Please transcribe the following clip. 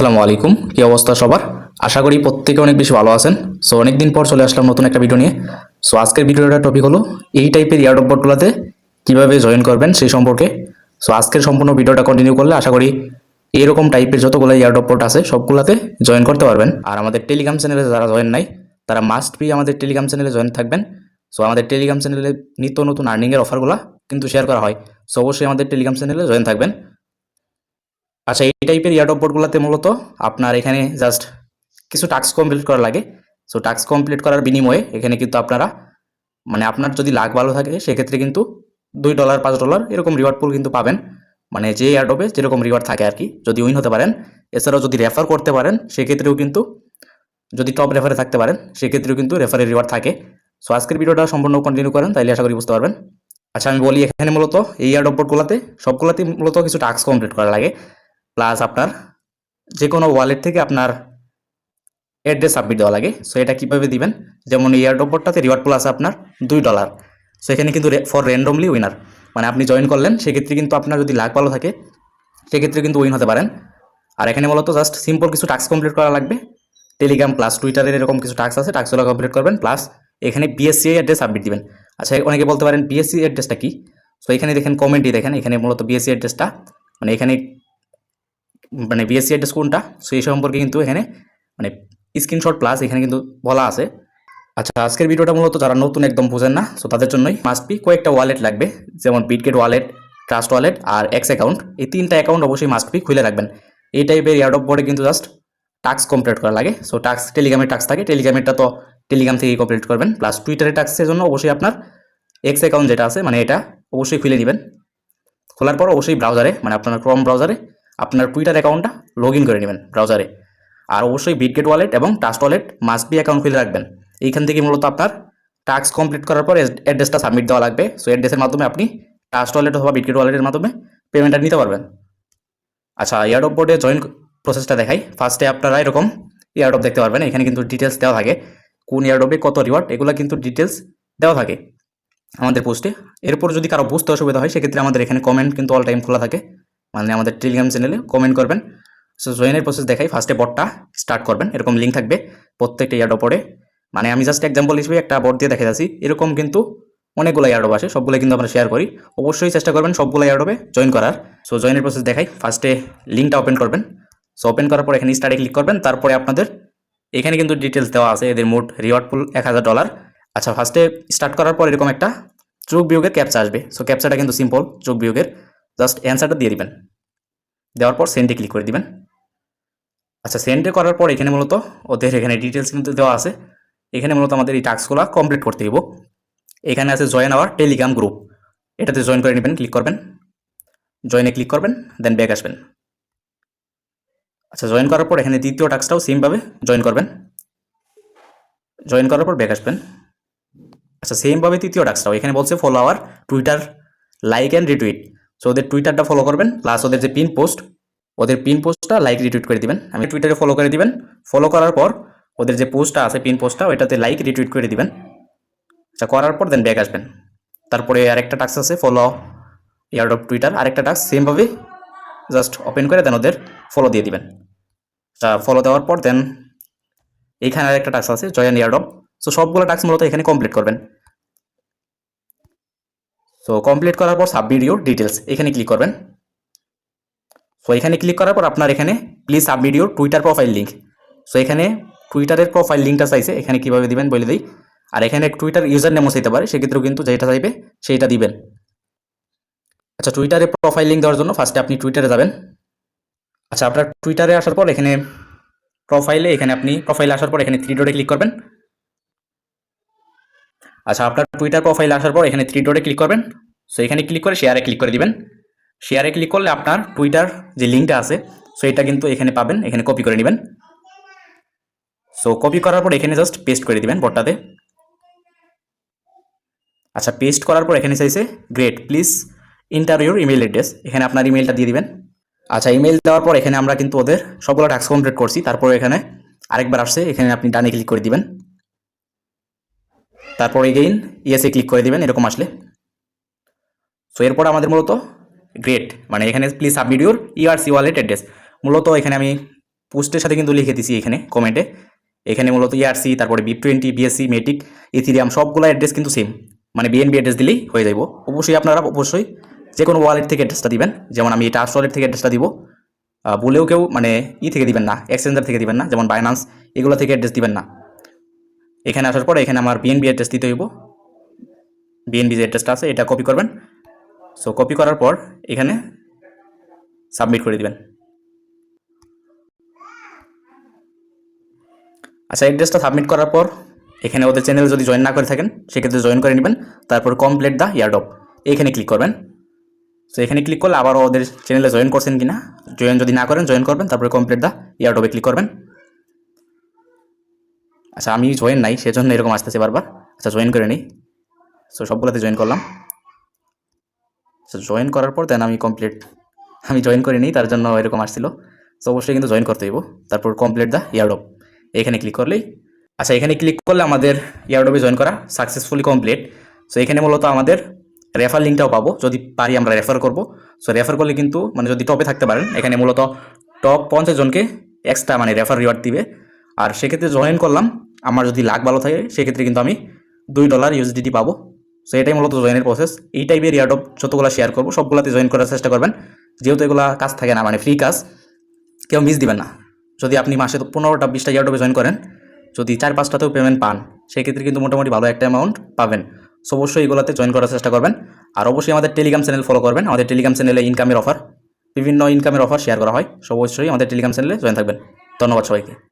আসসালামু আলাইকুম। কী অবস্থা সবার? আশা করি প্রত্যেকে অনেক বেশি ভালো আছেন। সো অনেক দিন পর চলে আসলাম নতুন একটা ভিডিও নিয়ে। সো আজকের ভিডিওটার টপিক হলো, এই টাইপের ইয়ারডপ বোর্ডগুলোতে কীভাবে জয়েন করবেন সেই সম্পর্কে। সো আজকের সম্পূর্ণ ভিডিওটা কন্টিনিউ করলে আশা করি এরকম টাইপের যতগুলো ইয়ারডপ বোর্ড আছে, সবগুলোতে জয়েন করতে পারবেন। আর আমাদের টেলিগ্রাম চ্যানেলে যারা জয়েন নাই, তারা মাস্ট বি আমাদের টেলিগ্রাম চ্যানেলে জয়েন থাকবেন। সো আমাদের টেলিগ্রাম চ্যানেলে নিত্য নতুন আর্নিংয়ের অফারগুলো কিন্তু শেয়ার করা হয়। সো অবশ্যই আমাদের টেলিগ্রাম চ্যানেলে জয়েন থাকবেন। আচ্ছা এই টাইপের ইয়ারডপ বোর্ডগুলোতে মূলত আপনার এখানে জাস্ট কিছু টাস্ক কমপ্লিট করা লাগে। সো টাস্ক কমপ্লিট করার বিনিময়ে এখানে কিন্তু আপনারা মানে আপনার যদি লাখ ভালো থাকে, সেক্ষেত্রে কিন্তু দুই ডলার পাঁচ ডলার এরকম রিওয়ার্ড পুল কিন্তু পাবেন। মানে যে ইয়ারডপে যেরকম রিওয়ার্ড থাকে আর কি, যদি উইন হতে পারেন। এছাড়াও যদি রেফার করতে পারেন, সেক্ষেত্রেও কিন্তু যদি টপ রেফারে থাকতে পারেন, সেক্ষেত্রেও কিন্তু রেফারের রিওয়ার্ড থাকে। সো আজকের ভিডিওটা সম্পূর্ণ কন্টিনিউ করেন, তাইলে আশা করি বুঝতে পারবেন। আচ্ছা আমি বলি এখানে মূলত এই ইয়ারডপ বোর্ডগুলোতে সবগুলোতেই মূলত কিছু টাস্ক কমপ্লিট করা লাগে। প্লাস আপনার যে কোনো ওয়ালেট থেকে আপনার অ্যাড্রেস সাবমিট দেওয়া লাগে। সো এটা কীভাবে দিবেন? যেমন এই এয়ারডপটাতে রিওয়ার্ড প্লাস আপনার দুই ডলার সো এখানে কিন্তু ফর র্যান্ডমলি উইনার মানে আপনি জয়েন করলেন, সেক্ষেত্রে কিন্তু আপনার যদি লাখ ভালো থাকে, সেক্ষেত্রে কিন্তু উইন হতে পারেন। আর এখানে মূলত জাস্ট সিম্পল কিছু টাস্ক কমপ্লিট করা লাগবে। টেলিগ্রাম প্লাস টুইটারের এরকম কিছু টাস্ক আছে টাস্কগুলো কমপ্লিট করবেন। প্লাস এখানে বিএসসি অ্যাড্রেস সাবমিট দিবেন। আচ্ছা অনেকে বলতে পারেন বিএসসি অ্যাড্রেসটা কি? সো এখানে দেখেন কমেন্টই দেখেন। এখানে মূলত বিএসসি অ্যাড্রেসটা মানে এখানে মানে বিএসসি অ্যাড্রেস কোনটা? সো এই সম্পর্কে কিন্তু এখানে মানে স্ক্রিনশট প্লাস এখানে কিন্তু বলা আছে। আচ্ছা আজকের ভিডিওটা মূলত যারা নতুন একদম বোঝেন না সো তাদের জন্যই মাস্ট বি কয়েকটা ওয়ালেট লাগবে, যেমন বিটগেট ওয়ালেট ট্রাস্ট ওয়ালেট আর এক্স অ্যাকাউন্ট এই তিনটা অ্যাকাউন্ট অবশ্যই মাস্ট বি খুলে রাখবেন। এই টাইপের ইয়ারডপ বোর্ডে কিন্তু জাস্ট টাস্ক কমপ্লিট করা লাগে। সো টাস্ক টেলিগ্রামের টাস্ক থাকে টেলিগ্রামেরটা তো টেলিগ্রাম থেকেই কমপ্লিট করবেন। প্লাস টুইটারের টাস্কের জন্য অবশ্যই আপনার এক্স অ্যাকাউন্ট যেটা আছে মানে এটা অবশ্যই খুলে নেবেন খোলার পর অবশ্যই ব্রাউজারে মানে আপনার ক্রম ব্রাউজারে আপনার টুইটার অ্যাকাউন্টটা লগ করে নেবেন ব্রাউজারে আর অবশ্যই বিটগেট ওয়ালেট এবং trust wallet must be account খুলে রাখবেন। এইখান থেকে মূলত আপনার টাস্ক কমপ্লিট করার পর অ্যাড্রেসটা সাবমিট দেওয়া লাগবে। সো অ্যাড্রেসের মাধ্যমে আপনি ট্রাস্ট ওয়ালেট অথবা বিটগেট ওয়ালেটের মাধ্যমে পেমেন্টটা নিতে পারবেন। আচ্ছা ইয়ারডপ বোর্ডে জয়েন প্রসেসটা দেখাই। ফার্স্টে আপনারা এরকম ইয়ারডপ দেখতে পারবেন। এখানে কিন্তু ডিটেলস দেওয়া থাকে। কোন ইয়ারডপে কত রিওয়ার্ড এগুলো কিন্তু ডিটেলস দেওয়া থাকে। আমাদের পোস্টে এরপর যদি কারও বুঝতে অসুবিধা হয়, সেক্ষেত্রে আমাদের এখানে কমেন্ট কিন্তু অল টাইম খোলা থাকে। মানে আমাদের টেলিগ্রাম চ্যানেলে কমেন্ট করবেন। সো জয়েনের প্রসেস দেখাই। ফার্স্টে বটটা স্টার্ট করবেন। এরকম লিঙ্ক থাকবে প্রত্যেকটা ইয়ার্ড ওপরে মানে আমি জাস্ট এক্সাম্পল হিসেবে একটা বট দিয়ে দেখে যাচ্ছি। এরকম কিন্তু অনেকগুলো ইয়ারডপ আসে সবগুলো কিন্তু আমরা শেয়ার করি। অবশ্যই চেষ্টা করবেন সবগুলো ইয়ারডপে জয়েন করার। সো জয়েনের প্রসেস দেখাই। ফার্স্টে লিঙ্কটা ওপেন করবেন। সো ওপেন করার পর এখানে স্টার্টে ক্লিক করবেন। তারপরে আপনাদের এখানে কিন্তু ডিটেলস দেওয়া আছে। এদের মোট রিওয়ার্ড পুল এক হাজার ডলার আচ্ছা ফার্স্টে স্টার্ট করার পর এরকম একটা চোখ বিয়োগের ক্যাপচা আসবে। সো ক্যাপচাটা কিন্তু সিম্পল চোখ বিয়োগের। জাস্ট অ্যান্সারটা দিয়ে দিবেন। দেওয়ার পর সেন্ডে ক্লিক করে দিবেন। আচ্ছা সেন্ডে করার পর এখানে মূলত ওদের এখানে ডিটেলস কিন্তু দেওয়া আছে। এখানে মূলত আমাদের এই টাস্কগুলো কমপ্লিট করতে দিব এখানে আছে জয়েন আওয়ার টেলিগ্রাম গ্রুপ এটাতে জয়েন করে নেবেন ক্লিক করবেন। জয়েনে ক্লিক করবেন দেন ব্যাক আসবেন। আচ্ছা জয়েন করার পর এখানে দ্বিতীয় টাস্কটাও সেমভাবে জয়েন করবেন। জয়েন করার পর ব্যাক আসবেন। আচ্ছা সেমভাবে তৃতীয় টাস্কটাও এখানে বলছে follow our Twitter like and retweet so ওদের টুইটারটা ফলো করবেন প্লাস ওদের যে পিন পোস্ট ওদের পিন পোস্টটা লাইক রিটুইট করে দিবেন। আমি টুইটারে ফলো করে দিবেন। ফলো করার পর ওদের যে পোস্টটা আছে পিন পোস্টটা ওইটাতে লাইক রিটুইট করে দিবেন। আচ্ছা করার পর দেন ব্যাক আসবেন। তারপরে আরেকটা টাস্ক আছে ফলো ইয়ার্ড অফ টুইটার আরেকটা টাস্ক সেমভাবে জাস্ট ওপেন করে দেন ওদের ফলো দিয়ে দিবেন। আচ্ছা ফলো দেওয়ার পর দেন এইখানে আরেকটা টাস্ক আছে জয়েন ইয়ার্ডপ সো সবগুলো টাস্ক মূলত এখানে কমপ্লিট করবেন। সো কমপ্লিট করার পর সাবমিট ইউর ডিটেলস এখানে ক্লিক করবেন। সো এখানে ক্লিক করার পর আপনার এখানে please submit your Twitter profile link so এখানে টুইটারের প্রোফাইল লিঙ্কটা চাইছে, এখানে কীভাবে দিবেন বলে দিই। আর এখানে টুইটার ইউজার নেমও চাইতে পারে, সেক্ষেত্রেও কিন্তু যেটা চাইবে সেইটা দিবেন। আচ্ছা টুইটারে প্রোফাইল লিঙ্ক দেওয়ার জন্য ফার্স্টে আপনি টুইটারে যাবেন। আচ্ছা আপনার টুইটারে আসার পর এখানে প্রোফাইলে এখানে আপনি প্রোফাইলে আসার পর এখানে থ্রি ডটে ক্লিক করবেন। আচ্ছা আপনার টুইটার প্রোফাইল আসার পর এখানে থ্রি ডটে ক্লিক করবেন। সো এখানে ক্লিক করে শেয়ারে ক্লিক করে দিবেন। শেয়ারে ক্লিক করলে আপনার টুইটার যে লিঙ্কটা আছে সো এটা কিন্তু এখানে পাবেন, এখানে কপি করে নেবেন। সো কপি করার পর এখানে জাস্ট পেস্ট করে দিবেন বটটাতে। আচ্ছা পেস্ট করার পর এখানে চাইছে great please enter your email address এখানে আপনার ইমেলটা দিয়ে দিবেন। আচ্ছা ইমেল দেওয়ার পর এখানে আমরা কিন্তু ওদের সবগুলো টাস্ক কমপ্লিট করছি। তারপর এখানে আরেকবার আসছে, এখানে আপনি ডানে ক্লিক করে দিবেন। তারপর এগেইন ইয়েসে ক্লিক করে দিবেন, এরকম আসলে। সো এরপর আমাদের মূলত গ্রেট মানে এখানে please submit your ERC wallet address মূলত এখানে আমি পোস্টের সাথে কিন্তু লিখে দিছি এখানে কমেন্টে এখানে মূলত ইআরসি তারপরে B twenty BSC Matic Ethereum সবগুলো অ্যাড্রেস কিন্তু সেম মানে বিএনবি অ্যাড্রেস দিলেই হয়ে যাইব। অবশ্যই আপনারা, অবশ্যই যে কোনো ওয়ালেট থেকে অ্যাড্রেসটা দিবেন। যেমন আমি টাচ ওয়ালেট থেকে অ্যাড্রেসটা দিব। বলেও কেউ মানে ই থেকে দিবেন না এক্সচেঞ্জার থেকে দিবেন না, যেমন বাইনান্স এগুলো থেকে অ্যাড্রেস দিবেন না। এখানে আসার পর এখানে আমার বিএনবি অ্যাড্রেস দিতে হইব। বিএনবি যে অ্যাড্রেসটা আছে, এটা কপি করবেন। সো কপি করার পর এখানে সাবমিট করে দিবেন। আচ্ছা অ্যাড্রেসটা সাবমিট করার পর এখানে ওদের চ্যানেল যদি জয়েন না করে থাকেন, সেক্ষেত্রে জয়েন করে নেবেন। তারপর কমপ্লিট দ্য ইয়ারডপ এখানে ক্লিক করবেন। সো এখানে ক্লিক করলে আবারও ওদের চ্যানেলে জয়েন করছেন কি না জয়েন যদি না করেন জয়েন করবেন। তারপরে কমপ্লিট দ্য ইয়ারডপে ক্লিক করবেন। আচ্ছা আমি জয়েন নাই, সেজন্য এরকম আসতেছে বারবার। আচ্ছা জয়েন করে নিই। সো সবগুলোতে জয়েন করলাম। জয়েন করার পর দেন আমি কমপ্লিট আমি জয়েন করে নিই তার জন্য এরকম আসছিল। সো অবশ্যই কিন্তু জয়েন করতে হইব। তারপর কমপ্লিট দ্য ইয়ারডপ এখানে ক্লিক করলেই আচ্ছা এখানে ক্লিক করলে আমাদের ইয়ারডপে জয়েন করা সাকসেসফুলি কমপ্লিট সো এখানে মূলত আমাদের রেফার লিঙ্কটাও পাবো। যদি পারি আমরা রেফার করব। সো রেফার করলে কিন্তু মানে যদি টপে থাকতে পারেন, এখানে মূলত টপ পঞ্চাশ জনকে এক্সট্রা মানে রেফার রিওয়ার্ড দিবে। আর সেক্ষেত্রে জয়েন করলাম, আমার যদি লাখ ভালো থাকে, সেক্ষেত্রে কিন্তু আমি দুই ডলার ইউএসডিটি পাবো। সো এটাই মূলত জয়েনের প্রসেস এই টাইপের ইয়ারডপ যতগুলো শেয়ার করব, সবগুলোতে জয়েন করার চেষ্টা করবেন। যেহেতু এগুলা কাজ থাকে না মানে ফ্রি কাজ, কেউ মিস দিবেন না। যদি আপনি মাসে পনেরোটা, বিশটা ইয়ারডপে জয়েন করেন, যদি চার, পাঁচটাতেও পেমেন্ট পান, সেক্ষেত্রে কিন্তু মোটামুটি ভালো একটা অ্যামাউন্ট পাবেন। সো অবশ্যই এগুলোতে জয়েন করার চেষ্টা করবেন। আর অবশ্যই আমাদের টেলিগ্রাম চ্যানেল ফলো করবেন। আমাদের টেলিগ্রাম চ্যানেলে ইনকামের অফার বিভিন্ন ইনকামের অফার শেয়ার করা হয়। সো অবশ্যই আমাদের টেলিগ্রাম চ্যানেলে জয়েন থাকবেন। ধন্যবাদ সবাইকে।